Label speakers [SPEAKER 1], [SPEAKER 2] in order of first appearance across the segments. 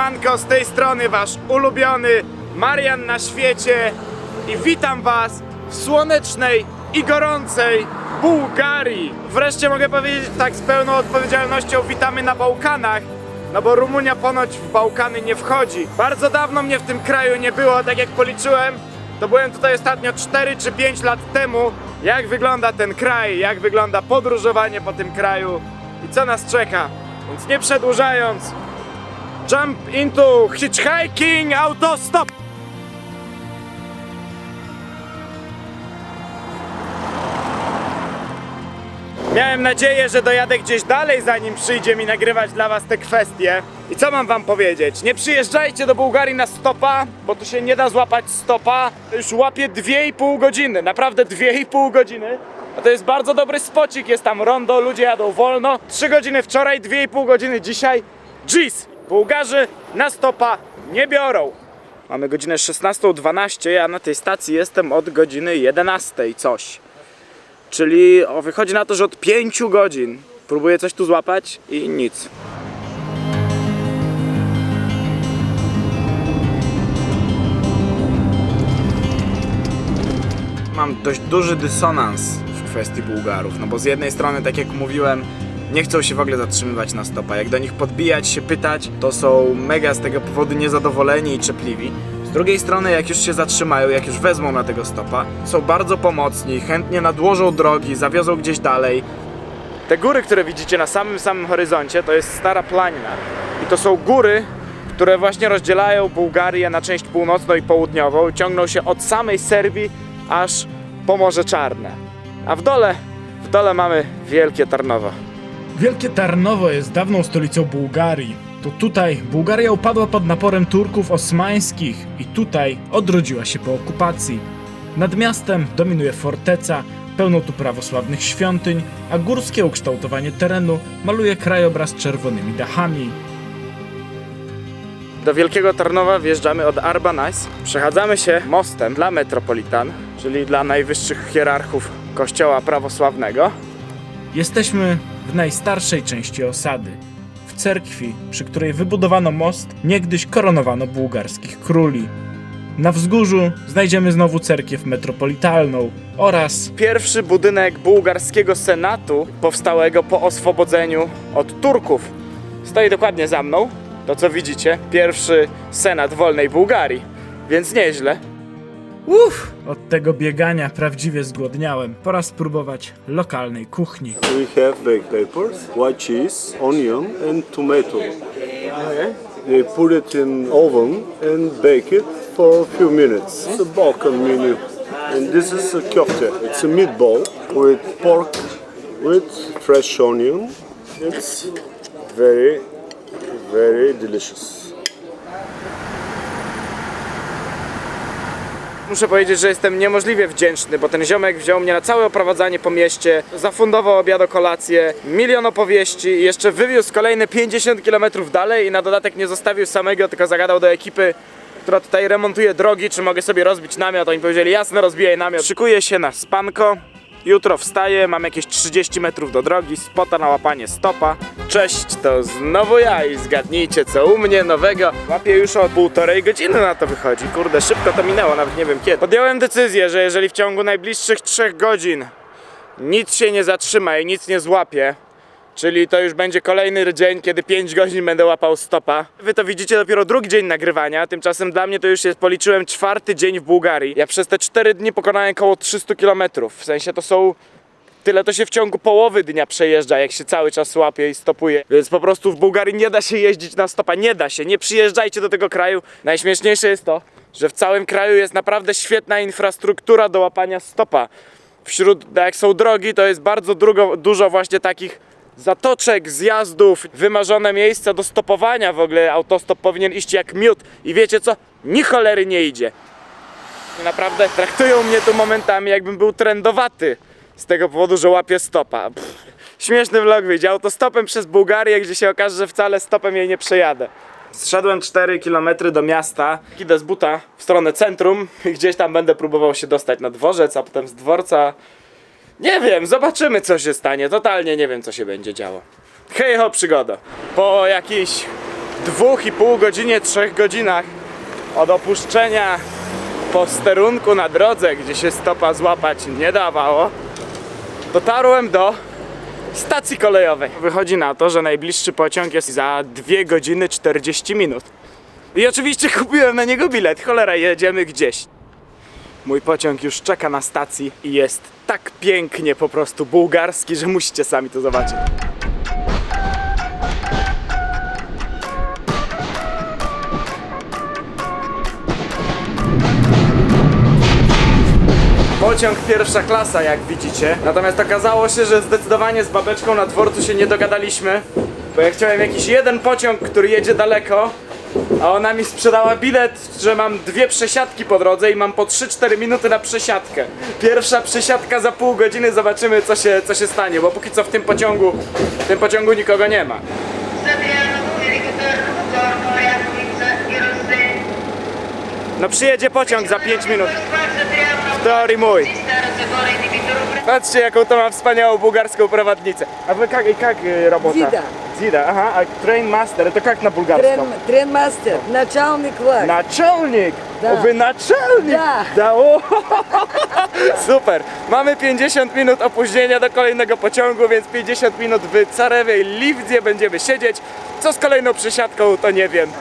[SPEAKER 1] Siemanko, z tej strony wasz ulubiony Marian na świecie i witam was w słonecznej i gorącej Bułgarii. Wreszcie mogę powiedzieć tak z pełną odpowiedzialnością witamy na Bałkanach, no bo Rumunia ponoć w Bałkany nie wchodzi. Bardzo dawno mnie w tym kraju nie było, tak jak policzyłem, to byłem tutaj ostatnio 4 czy 5 lat temu. Jak wygląda ten kraj, jak wygląda podróżowanie po tym kraju i co nas czeka. Więc nie przedłużając, Jump into hitchhiking autostop! Miałem nadzieję, że dojadę gdzieś dalej, zanim przyjdzie mi nagrywać dla was te kwestie. I co mam wam powiedzieć? Nie przyjeżdżajcie do Bułgarii na stopa, bo tu się nie da złapać stopa. Już łapię 2,5 godziny, naprawdę 2,5 godziny. A to jest bardzo dobry spocik, jest tam rondo, ludzie jadą wolno. 3 godziny wczoraj, 2,5 godziny dzisiaj. Jeez! Bułgarzy na stopa nie biorą. Mamy godzinę 16.12, ja na tej stacji jestem od godziny 11 coś. Czyli wychodzi na to, że od 5 godzin próbuję coś tu złapać i nic. Mam dość duży dysonans w kwestii Bułgarów, no bo z jednej strony, tak jak mówiłem, nie chcą się w ogóle zatrzymywać na stopa. Jak do nich podbijać, się pytać, to są mega z tego powodu niezadowoleni i czepliwi. Z drugiej strony, jak już się zatrzymają, jak już wezmą na tego stopa, są bardzo pomocni, chętnie nadłożą drogi, zawiozą gdzieś dalej. Te góry, które widzicie na samym samym horyzoncie, to jest Stara Planina. I to są góry, które właśnie rozdzielają Bułgarię na część północną i południową. Ciągną się od samej Serbii aż po Morze Czarne. A w dole, w dole mamy Wielkie Tarnowo.
[SPEAKER 2] Wielkie Tarnowo jest dawną stolicą Bułgarii. To tutaj Bułgaria upadła pod naporem Turków osmańskich i tutaj odrodziła się po okupacji. Nad miastem dominuje forteca, pełno tu prawosławnych świątyń, a górskie ukształtowanie terenu maluje krajobraz czerwonymi dachami.
[SPEAKER 1] Do Wielkiego Tarnowa wjeżdżamy od Arbanais. Przechadzamy się mostem dla metropolitan, czyli dla najwyższych hierarchów kościoła prawosławnego.
[SPEAKER 2] Jesteśmy w najstarszej części osady, w cerkwi, przy której wybudowano most, niegdyś koronowano bułgarskich króli. Na wzgórzu znajdziemy znowu cerkiew metropolitalną oraz
[SPEAKER 1] Pierwszy budynek bułgarskiego senatu powstałego po oswobodzeniu od Turków. Stoi dokładnie za mną. To co widzicie, pierwszy senat wolnej Bułgarii. Więc nieźle.
[SPEAKER 2] Uff, od tego biegania prawdziwie zgłodniałem. Pora spróbować lokalnej kuchni.
[SPEAKER 3] We have baked peppers, white cheese, onion, and tomato. They put it in oven and bake it for a few minutes. It's a Balkan menu. And this is a kofte. It's a meatball with pork with fresh onion. It's very, very delicious.
[SPEAKER 1] Muszę powiedzieć, że jestem niemożliwie wdzięczny, bo ten ziomek wziął mnie na całe oprowadzanie po mieście, zafundował obiad o kolację, milion opowieści jeszcze wywiózł kolejne 50 km dalej i na dodatek nie zostawił samego, tylko zagadał do ekipy, która tutaj remontuje drogi, czy mogę sobie rozbić namiot. Oni powiedzieli, jasne, rozbijaj namiot. Szykuję się na spanko. Jutro wstaję, mam jakieś 30 metrów do drogi, spota na łapanie stopa. Cześć, to znowu ja i zgadnijcie co u mnie nowego. Łapię już od półtorej godziny na to wychodzi. Kurde, szybko to minęło, nawet nie wiem kiedy. Podjąłem decyzję, że jeżeli w ciągu najbliższych 3 godzin nic się nie zatrzyma i nic nie złapie, Czyli to już będzie kolejny dzień, kiedy 5 godzin będę łapał stopa. Wy to widzicie dopiero drugi dzień nagrywania, tymczasem dla mnie to już jest, policzyłem, czwarty dzień w Bułgarii. Ja przez te 4 dni pokonałem około 300 km. W sensie to są Tyle to się w ciągu połowy dnia przejeżdża, jak się cały czas łapie i stopuje. Więc po prostu w Bułgarii nie da się jeździć na stopa, nie da się. Nie przyjeżdżajcie do tego kraju. Najśmieszniejsze jest to, że w całym kraju jest naprawdę świetna infrastruktura do łapania stopa. Wśród, jak są drogi, to jest bardzo drugo, dużo właśnie takich zatoczek, zjazdów, wymarzone miejsca do stopowania. W ogóle autostop powinien iść jak miód. I wiecie co? Ni cholery nie idzie. Naprawdę traktują mnie tu momentami, jakbym był trendowaty. Z tego powodu, że łapię stopa. Pff, śmieszny vlog wyjdzie. Autostopem przez Bułgarię, gdzie się okaże, że wcale stopem jej nie przejadę. Zszedłem 4 km do miasta, idę z buta w stronę centrum i gdzieś tam będę próbował się dostać na dworzec, a potem z dworca. Nie wiem, zobaczymy co się stanie. Totalnie nie wiem co się będzie działo. Hej ho, przygoda. Po jakichś dwóch i pół godzinie, trzech godzinach od opuszczenia posterunku na drodze, gdzie się stopa złapać nie dawało, dotarłem do stacji kolejowej. Wychodzi na to, że najbliższy pociąg jest za 2 godziny 40 minut. I oczywiście kupiłem na niego bilet. Cholera, jedziemy gdzieś. Mój pociąg już czeka na stacji i jest tak pięknie po prostu bułgarski, że musicie sami to zobaczyć. Pociąg pierwsza klasa, jak widzicie. Natomiast okazało się, że zdecydowanie z babeczką na dworcu się nie dogadaliśmy, bo ja chciałem jakiś jeden pociąg, który jedzie daleko, a ona mi sprzedała bilet, że mam dwie przesiadki po drodze i mam po 3-4 minuty na przesiadkę. Pierwsza przesiadka za pół godziny, zobaczymy co się, co się stanie, bo póki co w tym pociągu, w tym pociągu nikogo nie ma. No przyjedzie pociąg za 5 minut. W teorii mój. Patrzcie jaką to ma wspaniałą bułgarską prowadnicę. A wy jak, jak y, robota?
[SPEAKER 4] Zida.
[SPEAKER 1] Zida, aha, a train master, to jak na bulgarską?
[SPEAKER 4] Трен, тренмастер, начальник власти.
[SPEAKER 1] Naczelnik!
[SPEAKER 4] Da.
[SPEAKER 1] O, wy naczelnik!
[SPEAKER 4] Da.
[SPEAKER 1] Da, o, Super! Mamy 50 minut opóźnienia do kolejnego pociągu, więc 50 minut w Carewej Liwdzie będziemy siedzieć. Co z kolejną przesiadką, to nie wiem.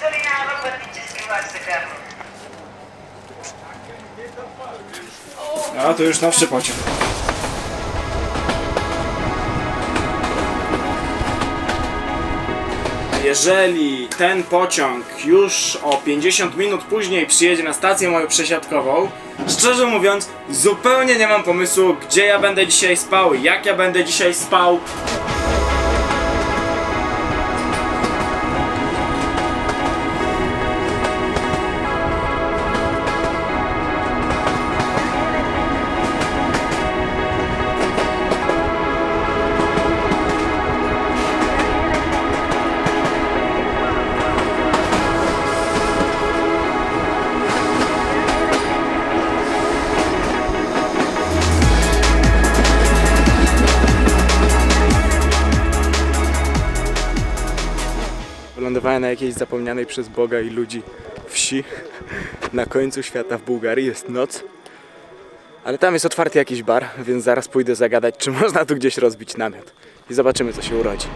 [SPEAKER 5] Солява, патический варсакам.
[SPEAKER 1] A, to już nowszy pociąg. Jeżeli ten pociąg już o 50 minut później przyjedzie na stację moją przesiadkową, szczerze mówiąc, zupełnie nie mam pomysłu, gdzie ja będę dzisiaj spał, jak ja będę dzisiaj spał. Wylądowałem na jakiejś zapomnianej przez Boga i ludzi wsi na końcu świata w Bułgarii. Jest noc. Ale tam jest otwarty jakiś bar, więc zaraz pójdę zagadać, czy można tu gdzieś rozbić namiot. I zobaczymy, co się urodzi.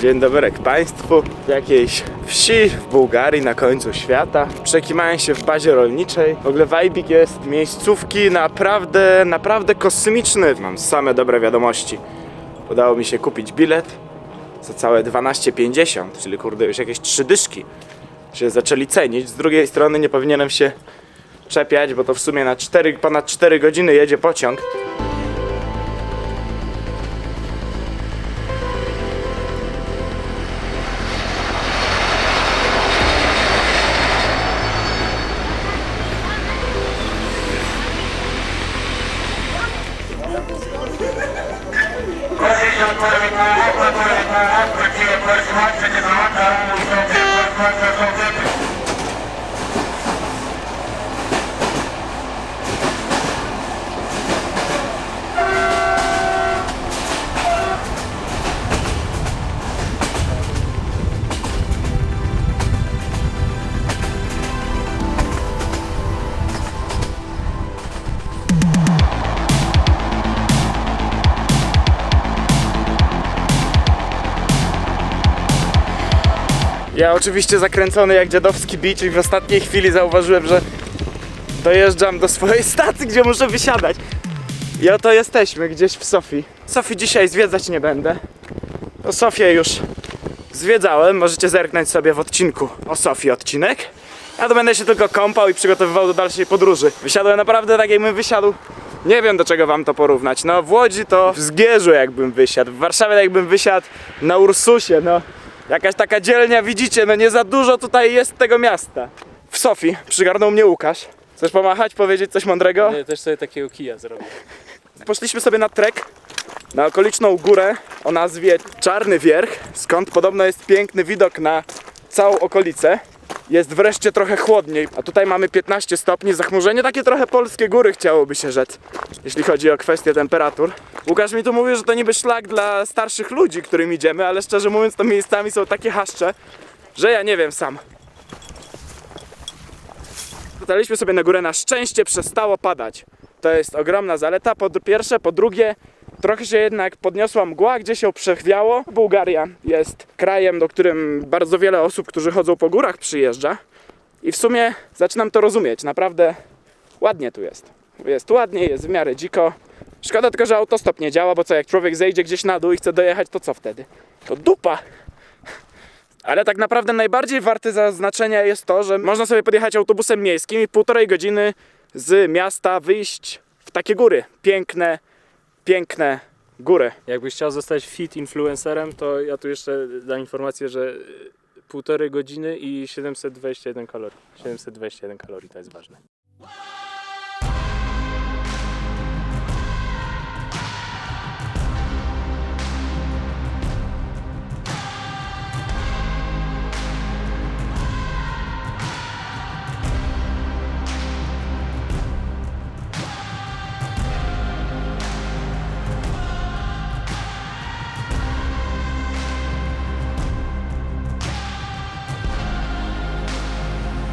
[SPEAKER 1] Dzień dobry Państwu. W jakiejś wsi w Bułgarii na końcu świata. Przekimałem się w bazie rolniczej. W ogóle wajbik jest miejscówki naprawdę, naprawdę kosmiczny. Mam same dobre wiadomości. Udało mi się kupić bilet za całe 12,50, czyli kurde już jakieś trzy dyszki się zaczęli cenić. Z drugiej strony nie powinienem się czepiać, bo to w sumie na 4, ponad 4 godziny jedzie pociąg. Thank you. Ja oczywiście zakręcony jak dziadowski beach i w ostatniej chwili zauważyłem, że dojeżdżam do swojej stacji, gdzie muszę wysiadać. I oto jesteśmy gdzieś w Sofii. Sofii dzisiaj zwiedzać nie będę. O Sofię już zwiedzałem, możecie zerknąć sobie w odcinku o Sofii odcinek. Ja to będę się tylko kąpał i przygotowywał do dalszej podróży. Wysiadłem naprawdę tak jakbym wysiadł. Nie wiem do czego wam to porównać. No w Łodzi to w Zgierzu jakbym wysiadł. W Warszawie jakbym wysiadł na Ursusie, no. Jakaś taka dzielnia, widzicie, no nie za dużo tutaj jest tego miasta. W Sofii przygarnął mnie Łukasz. Chcesz pomachać, powiedzieć coś mądrego?
[SPEAKER 6] Ja też sobie takiego kija zrobię.
[SPEAKER 1] Poszliśmy sobie na trek na okoliczną górę o nazwie Czarny Wierch, skąd podobno jest piękny widok na całą okolicę. Jest wreszcie trochę chłodniej. A tutaj mamy 15 stopni, zachmurzenie takie trochę polskie góry chciałoby się rzec, jeśli chodzi o kwestię temperatur. Łukasz mi tu mówił, że to niby szlak dla starszych ludzi, którym idziemy, ale szczerze mówiąc to miejscami są takie haszcze, że ja nie wiem sam. Dotarliśmy sobie na górę, na szczęście przestało padać. To jest ogromna zaleta, po pierwsze, po drugie Trochę się jednak podniosła mgła, gdzie się przechwiało. Bułgaria jest krajem, do którym bardzo wiele osób, którzy chodzą po górach, przyjeżdża. I w sumie zaczynam to rozumieć. Naprawdę ładnie tu jest. Jest ładnie, jest w miarę dziko. Szkoda tylko, że autostop nie działa, bo co, jak człowiek zejdzie gdzieś na dół i chce dojechać, to co wtedy? To dupa! Ale tak naprawdę najbardziej warte zaznaczenia jest to, że można sobie podjechać autobusem miejskim i półtorej godziny z miasta wyjść w takie góry. Piękne, piękne góry.
[SPEAKER 6] Jakbyś chciał zostać fit influencerem, to ja tu jeszcze dam informację, że półtorej godziny i 721 kalorii. 721 kalorii to jest ważne.